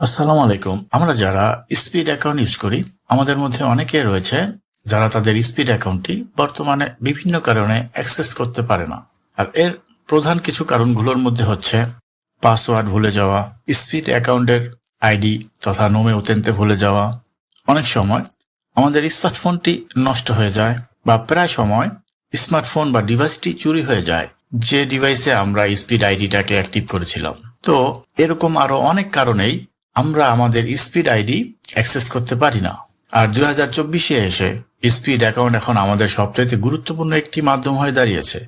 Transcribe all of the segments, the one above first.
আসসালামু আলাইকুম। আমরা যারা স্পিড অ্যাকাউন্ট ইউজ করি, আমাদের মধ্যে অনেকে রয়েছে যারা তাদের স্পিড অ্যাকাউন্টটি বর্তমানে বিভিন্ন কারণে অ্যাক্সেস করতে পারে না। আর এর প্রধান কিছু কারণগুলোর মধ্যে হচ্ছে পাসওয়ার্ড ভুলে যাওয়া, স্পিড অ্যাকাউন্টের আইডি তথা নোমে উতেনতে ভুলে যাওয়া। অনেক সময় আমাদের স্মার্টফোনটি নষ্ট হয়ে যায় বা প্রায় সময় স্মার্টফোন বা ডিভাইসটি চুরি হয়ে যায়। যে ডিভাইসে আমরা স্পিড আইডিটাকে অ্যাক্টিভ করেছিলাম। তো এরকম আরও অনেক কারণেই আমরা আমাদের স্পিড আইডি অ্যাক্সেস করতে পারি না। আর দুই হাজার চব্বিশে এসে স্পিড অ্যাকাউন্ট এখন আমাদের সবচাইতে গুরুত্বপূর্ণ একটি মাধ্যম হয়ে দাঁড়িয়েছে,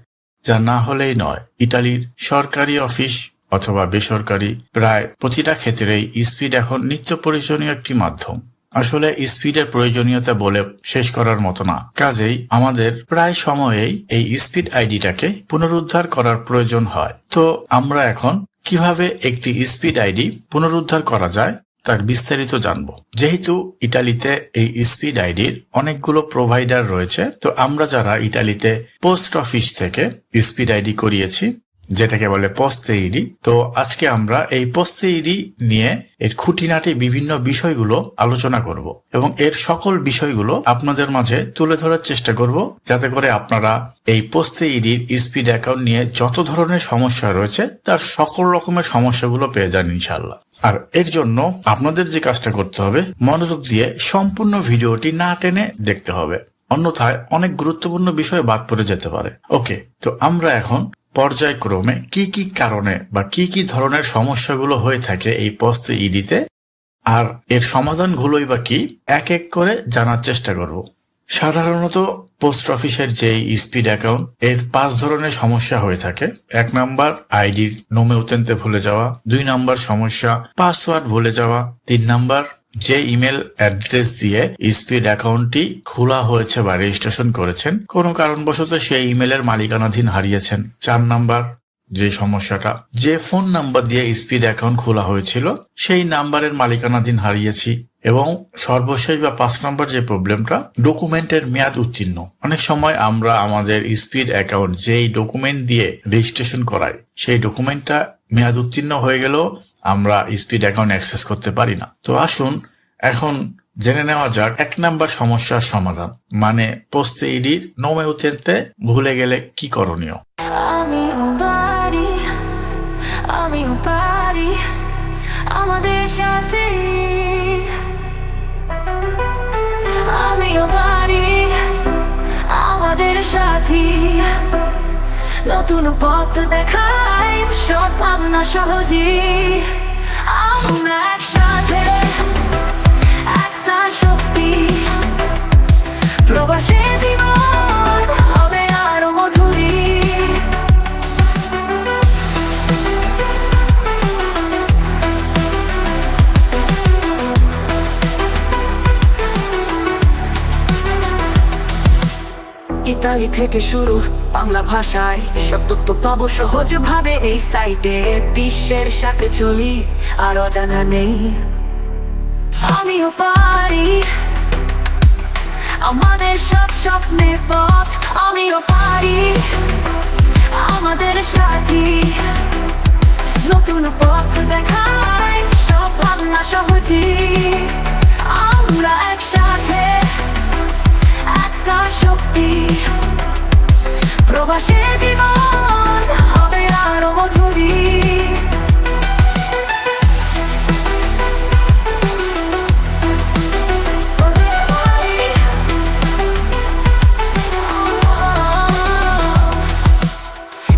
যা না হলেই নয় ইটালির সরকারি অফিস অথবা বেসরকারি প্রায় প্রতিটা ক্ষেত্রেই স্পিড এখন নিত্য প্রয়োজনীয় একটি মাধ্যম। আসলে স্পিডের প্রয়োজনীয়তা বলে শেষ করার মতো না। কাজেই আমাদের প্রায় সময়েই এই স্পিড আইডিটাকে পুনরুদ্ধার করার প্রয়োজন হয়। তো আমরা এখন কীভাবে একটি স্পিড আইডি পুনরুদ্ধার করা যায় তার বিস্তারিত জানব। যেহেতু ইটালিতে এই স্পিড আইডির অনেকগুলো প্রোভাইডার রয়েছে, তো আমরা যারা ইটালিতে পোস্ট অফিস থেকে স্পিড আইডি করিয়েছি যেটাকে বলে পোস্তে ইডি তো আজকে আমরা এই পোস্তে ইডি নিয়ে এর খুঁটিনাটি বিভিন্ন বিষয়গুলো আলোচনা করব এবং এর সকল বিষয়গুলো আপনাদের মাঝে তুলে ধরার চেষ্টা করব যাতে করে আপনারা এই পোস্তে ইডির স্পিড অ্যাকাউন্ট নিয়ে যত ধরনের সমস্যা রয়েছে তার সকল রকমের সমস্যাগুলো পেয়ে যান ইনশাল্লাহ আর এর জন্য আপনাদের যে কাজটা করতে হবে, মনোযোগ দিয়ে সম্পূর্ণ ভিডিওটি না টেনে দেখতে হবে। অন্যথায় অনেক গুরুত্বপূর্ণ বিষয় বাদ পড়ে যেতে পারে। ওকে, তো আমরা এখন পর্যায়ক্রমে কি কি কারণে বা কি কি ধরনের সমস্যাগুলো হয়ে থাকে এই পস্তে ইডিতে? আর এর সমাধানগুলোই বা কি? এক এক করে জানার চেষ্টা করব। সাধারণত পোস্ট অফিসের যে স্পিড অ্যাকাউন্ট, এর পাঁচ ধরনের সমস্যা হয়ে থাকে। এক নাম্বার আইডির নোমে উতেনতে ভুলে যাওয়া। দুই নাম্বার, সমস্যা, পাসওয়ার্ড ভুলে যাওয়া। তিন নাম্বার যে ইমেল অ্যাড্রেস দিয়ে স্পিড অ্যাকাউন্টটি খোলা হয়েছে বা রেজিস্ট্রেশন করেছেন, কোনো কারণবশত সেই ইমেলের মালিকানাধীন হারিয়েছেন। চার নাম্বার, যে সমস্যাটা, যে ফোন নাম্বার দিয়ে স্পিড অ্যাকাউন্ট খোলা হয়েছিল, সেই নাম্বারের মালিকানাধীন হারিয়েছি এবং সর্বশেষ বা পাঁচ নম্বর যে প্রবলেমটা, ডকুমেন্টের মেয়াদ উত্তীর্ণ। অনেক সময় আমরা আমাদের স্পিড অ্যাকাউন্ট যেই ডকুমেন্ট দিয়ে রেজিস্ট্রেশন করাই, সেই ডকুমেন্টটা মেয়াদ উত্তীর্ণ হয়ে গেলেও আমরা স্পিড অ্যাকাউন্ট অ্যাক্সেস করতে পারি না। তো আসুন, এখন জেনে নেওয়া যাক এক নাম্বার সমস্যার সমাধান মানে পোস্তে ইডির নোমে উত্তেনতে ভুলে গেলে কি করণীয়? আমাদের সাথে। নতুন পথ দেখাই সব ভাবনা সহজে। আমরা একসাথে একটা শক্তি। প্রবাসে জীবন ইতালি থেকে শুরু বাংলা ভাষায়। সব তথ্য পাবো সহজ ভাবে এই সাইটে বিশ্বের সাথে চলি, আর অজানা নেই। আমিও পারি। আমাদের সব পথ, আমিও পারি। আমাদের সাথী। নতুন পথ দেখায়, সব ভাবনা সহজে আমরা একসাথে, একটা শক্তি প্রবাসে জীবন হবে আরও মধুরী।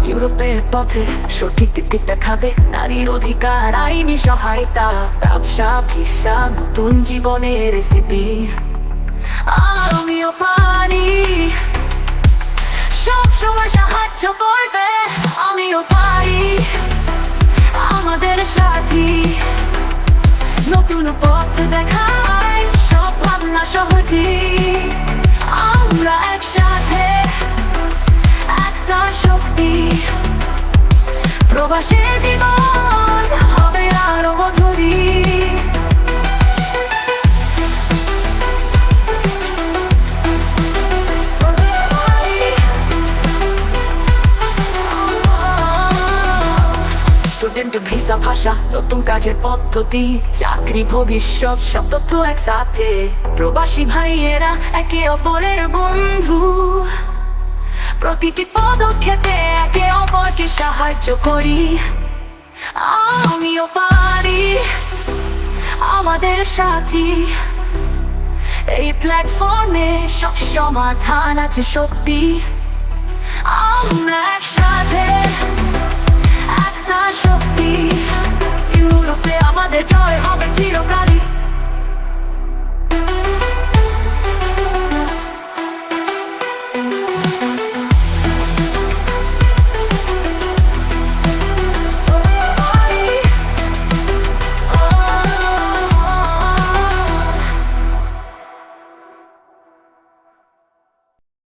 ইউরোপের পথে সঠিক দিক দেখাবে নারীর অধিকার, আইনি সহায়তা, ব্যবসা, ভিসা, নতুন জীবনের রেসিপি আমিও পারি সব সময় সাহায্য করবে, আমিও পারি। আমাদের সাথী নতুন পথ দেখায়, সব ভাবনা সহজে আমরা একসাথে। একটা শক্তি প্রবাসে স্টুডেন্ট ভিসা ভাষা, নতুন কাজের পদ্ধতি, চাকরি, ভবিষ্যৎ, সব তথ্য একসাথে। প্রবাসী ভাইয়েরা একে অপরের বন্ধু। প্রতিটি পদক্ষেপে একে অপরকে সাহায্য করি। আমিও পারি, আমাদের সাথী। এই প্ল্যাটফর্মে সব সমাধান আছে সত্যি। আমরা একসাথে একটা শক্তি। ইউরোপে আমাদের জয়